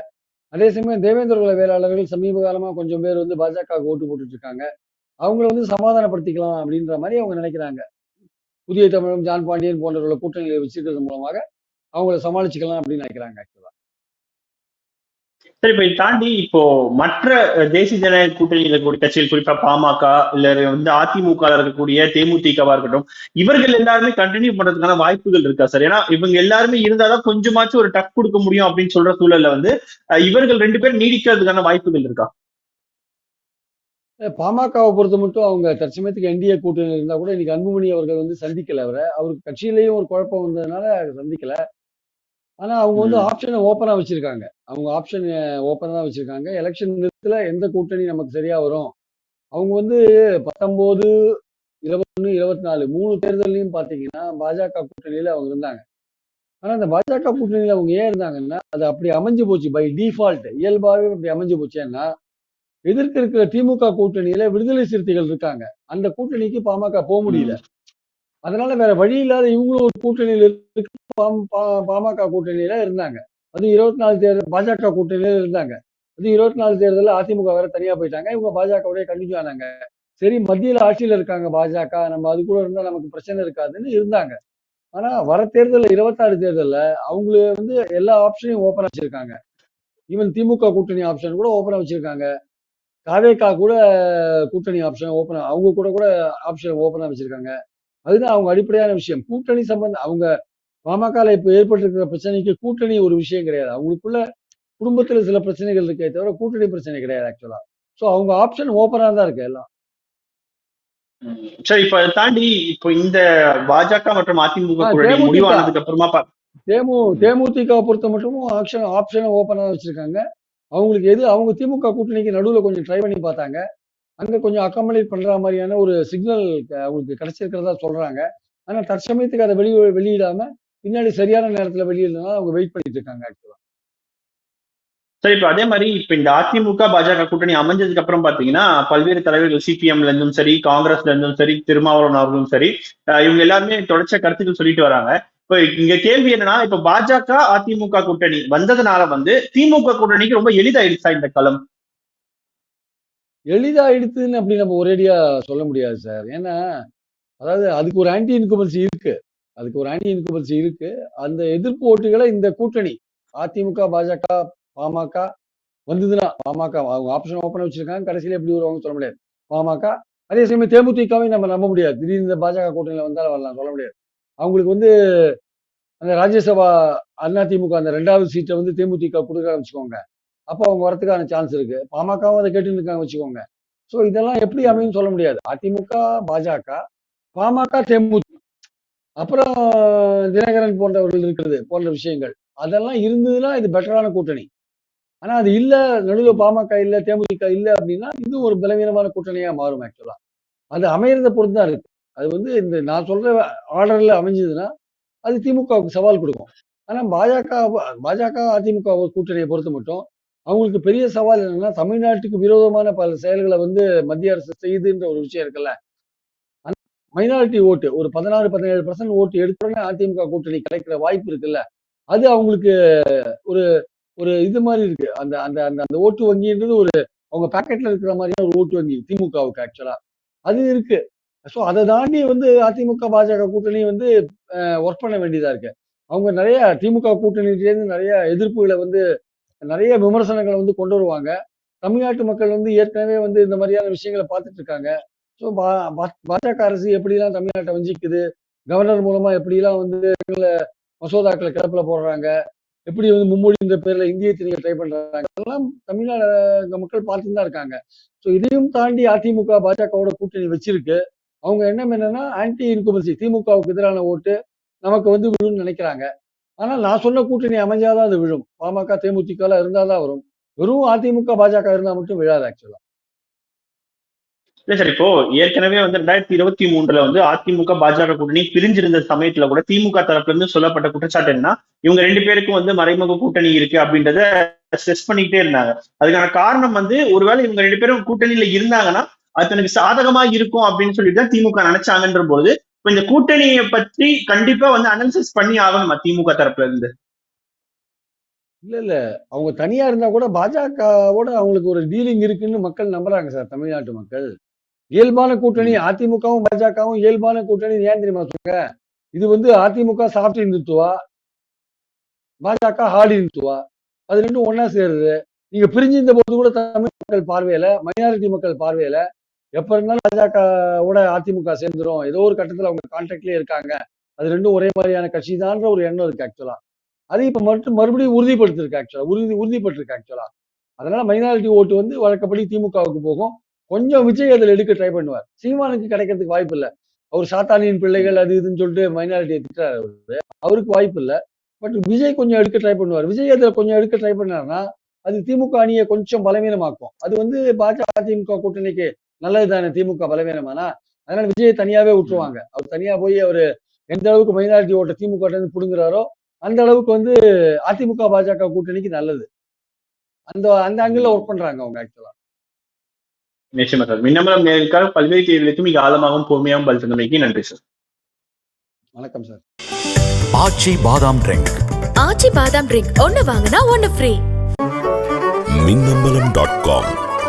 அதே சமயம் தேவேந்திரகுல வேளாளர்கள் சமீப காலமா கொஞ்சம் பேர் வந்து பாஜக ஓட்டு போட்டுட்டு இருக்காங்க அவங்கள வந்து சமாதானப்படுத்திக்கலாம் அப்படின்ற மாதிரி அவங்க நினைக்கிறாங்க. புதிய தமிழகம் ஜான் பாண்டியன் போன்றவர்களை கூட்டணியில் வச்சிருக்கிறது மூலமாக அவங்கள சமாளிச்சுக்கலாம் அப்படின்னு நினைக்கிறாங்க ஆக்சுவலா சரி இப்ப தாண்டி இப்போ மற்ற தேசிய ஜனநாயக கூட்டணியில் இருக்கக்கூடிய கட்சிகள் குறிப்பா பாமக இல்ல வந்து அதிமுக இருக்கக்கூடிய தேமுதிகவா இருக்கட்டும் இவர்கள் எல்லாருமே கண்டினியூ பண்றதுக்கான வாய்ப்புகள் இருக்கா சார் ஏன்னா இவங்க எல்லாருமே இருந்தாதான் கொஞ்சமாச்சும் ஒரு டக் கொடுக்க முடியும் அப்படின்னு சொல்ற சூழல்ல வந்து இவர்கள் ரெண்டு பேரும் நீடிக்கிறதுக்கான வாய்ப்புகள் இருக்கா? பாமகவை பொறுத்த மட்டும் அவங்க தற்சமயத்துக்கு என்டிஏ கூட்டணி இருந்தா கூட இன்னைக்கு அன்புமணி அவர்கள் வந்து சந்திக்கல அவரை. அவருக்கு கட்சியிலேயும் ஒரு குழப்பம் வந்ததுனால சந்திக்கல. ஆனா அவங்க வந்து. ஆப்ஷனை ஓப்பனா வச்சிருக்காங்க. அவங்க ஆப்ஷன் ஓப்பனா தான் வச்சிருக்காங்க. எலெக்ஷன் நேரத்துல எந்த கூட்டணி நமக்கு சரியா வரும்? அவங்க வந்து பத்தொன்பது இருபத்தொன்னு இருபத்தி நாலு மூணு தேர்தலையும் பாத்தீங்கன்னா பாஜக கூட்டணியில அவங்க இருந்தாங்க. ஆனா அந்த பாஜக கூட்டணியில அவங்க ஏன் இருந்தாங்கன்னா அது அப்படி அமைஞ்சு போச்சு பை டிஃபால்ட் இயல்பாகவே அப்படி அமைஞ்சு போச்சேன்னா எதிர்க்க இருக்கிற திமுக கூட்டணியில விடுதலை சிறுத்தைகள் இருக்காங்க. அந்த கூட்டணிக்கு பாமக போக முடியல. அதனால வேற வழி இல்லாத இவங்களும் ஒரு கூட்டணியில் இருக்கு. பா- பாமக கூட்டணியில இருந்தாங்க. அது இருபத்தி நாலு தேர்தல் பாஜக கூட்டணியில இருந்தாங்க. அது இருபத்தி நாலு தேர்தலில் அதிமுக வேற தனியா போயிட்டாங்க. இவங்க பாஜகவுடைய கண்டினியூ ஆனாங்க சரி மத்தியில் ஆட்சியில் இருக்காங்க பாஜக. நம்ம அது கூட இருந்தால் நமக்கு பிரச்சனை இருக்காதுன்னு இருந்தாங்க. ஆனா வர தேர்தலில் இருபத்தாறு தேர்தலில் அவங்கள வந்து எல்லா ஆப்ஷனையும் ஓப்பனாக வச்சிருக்காங்க. ஈவன் திமுக கூட்டணி ஆப்ஷன் கூட ஓப்பனாக வச்சிருக்காங்க. காவேகா கூட கூட்டணி ஆப்ஷன் ஓப்பன் அவங்க கூட கூட ஆப்ஷன் ஓப்பனாக வச்சிருக்காங்க. அதுதான் அவங்க அடிப்படையான விஷயம். கூட்டணி சம்பந்தம் அவங்க பாமகல இப்ப ஏற்பட்டிருக்கிற பிரச்சனைக்கு கூட்டணி ஒரு விஷயம் கிடையாது. அவங்களுக்குள்ள குடும்பத்துல சில பிரச்சனைகள் இருக்கே தவிர கூட்டணி பிரச்சனை கிடையாது ஆக்சுவலா சோ அவங்க ஆப்ஷன் ஓப்பனா தான் இருக்கு எல்லாம். சரி இப்ப தாண்டி இப்போ இந்த பாஜக மற்றும் அதிமுக. முடிவானதுக்கு அப்புறமா தேமு தேமுதிக பொறுத்த மட்டும் ஆப்ஷன் ஆப்ஷனை ஓப்பனா வச்சிருக்காங்க. அவங்களுக்கு எது அவங்க திமுக கூட்டணிக்கு நடுவுல கொஞ்சம் ட்ரை பண்ணி பார்த்தாங்க. அங்க கொஞ்சம் அக்காமடேட் பண்ற மாதிரியான ஒரு சிக்னல் அவங்களுக்கு கிடைச்சிருக்கிறதா சொல்றாங்க. ஆனா தற்சமயத்துக்கு அதை வெளி வெளியிடாம பின்னாடி சரியான நேரத்துல வெளியிடலாம் அவங்க வெயிட் பண்ணிட்டு இருக்காங்க ஆக்சுவலா சரி இப்ப அதே மாதிரி இப்ப இந்த அதிமுக பாஜக கூட்டணி அமைஞ்சதுக்கு அப்புறம் பாத்தீங்கன்னா பல்வேறு தலைவர்கள் சிபிஎம்ல இருந்தும் சரி காங்கிரஸ்ல இருந்தும் சரி திருமாவளவன் அவர்களும் சரி இவங்க எல்லாருமே தொடர்ச்சியா கருத்துக்கள் சொல்லிட்டு வராங்க. இப்ப இங்க கேள்வி என்னன்னா இப்ப பாஜக அதிமுக கூட்டணி வந்ததுனால வந்து திமுக கூட்டணிக்கு ரொம்ப எளிதாயிடுச்சா இந்த களம்? எளிதாயிடுத்துன்னு அப்படி நம்ம ஒரேடியா சொல்ல முடியாது சார். ஏன்னா அதாவது அதுக்கு ஒரு ஆன்டி இன்குபன்சி இருக்கு. அதுக்கு ஒரு ஆன்டி இன்குபன்சி இருக்கு. அந்த எதிர்ப்பு ஓட்டுகளை இந்த கூட்டணி அதிமுக பாஜக பாமக வந்ததுன்னா பாமக அவங்க ஆப்ஷன் ஓப்பன் வச்சிருக்காங்க. கடைசியில எப்படி வருவாங்க சொல்ல முடியாது. பாமக அதே சமயம் தேமுதிகவையும் நம்ம நம்ப முடியாது. திடீர்னு இந்த பாஜக கூட்டணியில வந்தாலும் வரலாம் சொல்ல முடியாது. அவங்களுக்கு வந்து அந்த ராஜ்யசபா அதிமுக அந்த ரெண்டாவது சீட்டை வந்து தேமுதிக கொடுக்க ஆரம்பிச்சுக்கோங்க. அப்போ அவங்க வரதுக்கான சான்ஸ் இருக்கு. பாமகவும் அதை கேட்டு இருக்காங்க வச்சுக்கோங்க. ஸோ இதெல்லாம் எப்படி அமையும் சொல்ல முடியாது. அதிமுக பாஜக பாமக தேமுதி அப்புறம் தினகரன் போன்றவர்கள் இருக்கிறது போன்ற விஷயங்கள். அதெல்லாம் இருந்ததுன்னா இது பெட்டரான கூட்டணி. ஆனா அது இல்ல நடுவில் பாமக இல்ல தேமுதிக இல்ல அப்படின்னா இது ஒரு பலவீனமான கூட்டணியா மாறும் ஆக்சுவலா அது அமையறத பொறுத்து தான் இருக்கு. அது வந்து இந்த நான் சொல்ற ஆர்டர்ல அமைஞ்சதுன்னா அது திமுகவுக்கு சவால் கொடுக்கும். ஆனா பாஜக பாஜக அதிமுக கூட்டணியை பொறுத்த மட்டும் அவங்களுக்கு பெரிய சவால் என்னன்னா தமிழ்நாட்டுக்கு விரோதமான பல செயல்களை வந்து மத்திய அரசு செய்யுதுன்ற ஒரு விஷயம் இருக்குல்ல. மைனாரிட்டி ஓட்டு ஒரு பதினாறு பதினேழு பர்சன்ட் ஓட்டு எடுத்தோடனே அதிமுக கூட்டணி கிடைக்கிற வாய்ப்பு இருக்குல்ல. அது அவங்களுக்கு ஒரு ஒரு இது மாதிரி இருக்கு. அந்த அந்த அந்த அந்த ஓட்டு வங்கின்றது ஒரு அவங்க பாக்கெட்ல இருக்கிற மாதிரியான ஒரு ஓட்டு வங்கி திமுகவுக்கு ஆக்சுவலா அது இருக்கு. ஸோ அதை தாண்டி வந்து அதிமுக பாஜக கூட்டணி வந்து ஒர்க் பண்ண வேண்டியதா இருக்கு. அவங்க நிறைய திமுக கூட்டணியிலேருந்து நிறைய எதிர்ப்புகளை வந்து நிறைய விமர்சனங்களை வந்து கொண்டு வருவாங்க. தமிழ்நாட்டு மக்கள் வந்து ஏற்கனவே வந்து இந்த மாதிரியான விஷயங்களை பார்த்துட்டு இருக்காங்க. ஸோ பாஜக அரசு எப்படிலாம் தமிழ்நாட்டை வஞ்சிக்குது? கவர்னர் மூலமா எப்படிலாம் வந்து மசோதாக்களை கிடப்பில் போடுறாங்க? எப்படி வந்து மும்மொழின்ற பேர்ல இந்திய திணிக்க ட்ரை பண்றாங்க? அதெல்லாம் தமிழ்நாடு மக்கள் பார்த்துட்டு தான் இருக்காங்க. ஸோ இதையும் தாண்டி அதிமுக பாஜகவோட கூட்டணி வச்சிருக்கு. அவங்க என்ன என்னன்னா ஆன்டி இன்குமன்சி திமுகவுக்கு எதிரான ஓட்டு நமக்கு வந்து விழுன்னு நினைக்கிறாங்க. ஆனால் நான் சொன்ன கூட்டணி அமைஞ்சாதான் அது விழும். பாமக தேமுதிக இருந்தாதான் வரும். வெறும் அதிமுக பாஜக இருந்தா மட்டும் விழாது ஆக்சுவலா இல்ல சார் இப்போ ஏற்கனவே வந்து ரெண்டாயிரத்தி இருபத்தி மூன்றுல வந்து அதிமுக பாஜக கூட்டணி பிரிஞ்சிருந்த சமயத்துல கூட திமுக தரப்புல இருந்து சொல்லப்பட்ட குற்றச்சாட்டு என்ன இவங்க ரெண்டு பேருக்கும் வந்து மறைமுக கூட்டணி இருக்கு அப்படின்றத ஸ்ட்ரெஸ் பண்ணிக்கிட்டே இருந்தாங்க. அதுக்கான காரணம் வந்து ஒருவேளை இவங்க ரெண்டு பேரும் கூட்டணியில இருந்தாங்கன்னா அது தனக்கு சாதகமா இருக்கும் அப்படின்னு சொல்லிட்டு தான் திமுக நினைச்சாங்கன்ற பொழுது இப்ப இந்த கூட்டணியை பற்றி கண்டிப்பா வந்து அனாலிசிஸ் பண்ணி ஆகணுமா திமுக தரப்புல இருந்து. இல்ல இல்ல. அவங்க தனியா இருந்தா கூட பாஜகவோட அவங்களுக்கு ஒரு டீலிங் இருக்குன்னு மக்கள் நம்புறாங்க சார் தமிழ்நாட்டு மக்கள். இயல்பான கூட்டணி அதிமுகவும் பாஜகவும் இயல்பான கூட்டணி ஏன் தெரியுமா சொல்லுங்க? இது வந்து அதிமுக சாஃப்ட் இந்துத்துவா? பாஜக ஹார்ட் இந்துத்துவா? அது ரெண்டும் ஒன்னா சேருது. நீங்க பிரிஞ்சிருந்த போது கூட தமிழ் மக்கள் பார்வையில மைனாரிட்டி மக்கள் பார்வையில எப்ப இருந்தாலும் பாஜகவோட அதிமுக சேர்ந்துரும். ஏதோ ஒரு கட்டத்துல அவங்க கான்டாக்ட்லயே இருக்காங்க. அது ரெண்டும் ஒரே மாதிரியான கட்சி தான்ற ஒரு எண்ணம் இருக்கு ஆக்சுவலா அது இப்ப மட்டும் மறுபடியும் உறுதிப்படுத்திருக்கு ஆக்சுவலா உறுதி உறுதிப்பட்டிருக்கு ஆக்சுவலா அதனால மைனாரிட்டி ஓட்டு வந்து வழக்கப்படி திமுகவுக்கு போகும். கொஞ்சம் விஜய் அதில் எடுக்க ட்ரை பண்ணுவார். சீமானுக்கு கிடைக்கிறதுக்கு வாய்ப்பு இல்லை. அவர் சாத்தானியின் பிள்ளைகள் அது இதுன்னு சொல்லிட்டு மைனாரிட்டியை திட்டார் அவரு. அவருக்கு வாய்ப்பு இல்லை. பட் விஜய் கொஞ்சம் எடுக்க ட்ரை பண்ணுவார். விஜய் அதில் கொஞ்சம் எடுக்க ட்ரை பண்ணாருன்னா அது திமுக அணியை கொஞ்சம் பலவீனமாக்கும். அது வந்து பாஜக அதிமுக கூட்டணிக்கு நல்லது தானே திமுக பலவீனமானா? அதனால விஜயை தனியாவே விட்டுருவாங்க அவர் தனியா போய் அவர் எந்த அளவுக்கு மைனாரிட்டி ஓட்ட திமுக இருந்து புடுங்குறாரோ அந்த அளவுக்கு வந்து அதிமுக பாஜக கூட்டணிக்கு நல்லது. அந்த அந்த ஆங்கிள் ஒர்க் பண்றாங்க அவங்க ஆக்சுவலா நிச்சயமா சார். மின்னமலம் நேர்களுக்காக பல்வேறு கேள்விகளுக்கு மிக ஆழமாகவும் பொறுமையாகவும் பதில் தந்தமைக்கு நன்றி சார். வணக்கம் சார். ஆச்சி பாதாம் ட்ரிங்க் ஆச்சி பாதாம் ட்ரிங்க் ஒன்னு வாங்கினா ஒன்னு ஃப்ரீ மின்னம்பலம் டாட் காம்